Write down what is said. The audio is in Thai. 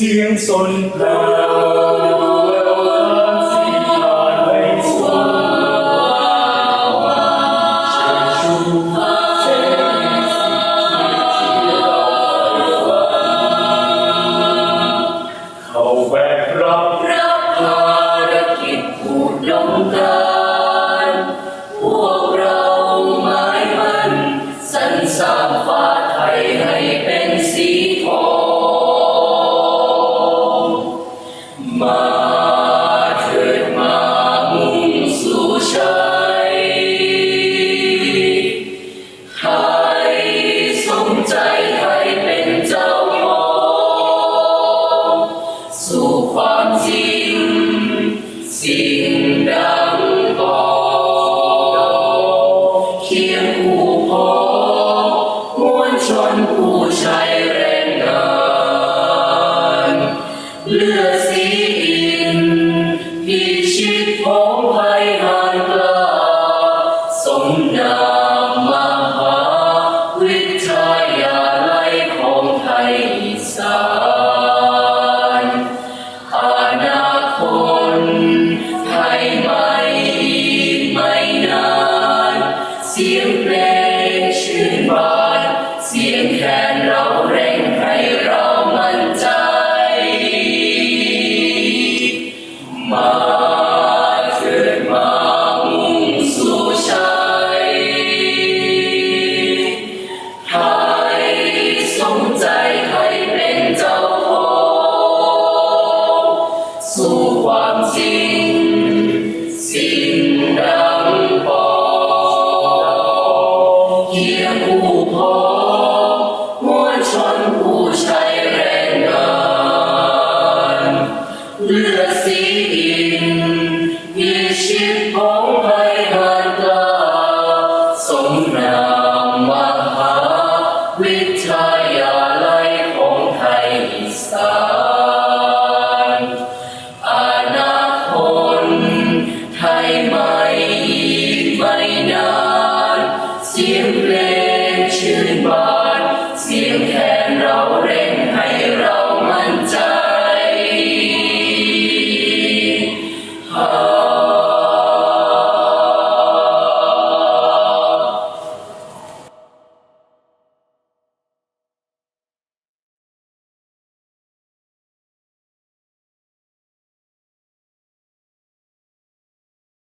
Sing solid cloud. ผู้ใช้แรงงานเลือดสีอินพิชิตของภัยหานกลาสมนามหาวิทยาลัยของไทยอีสาน Ma. สมนามมหาวิชัย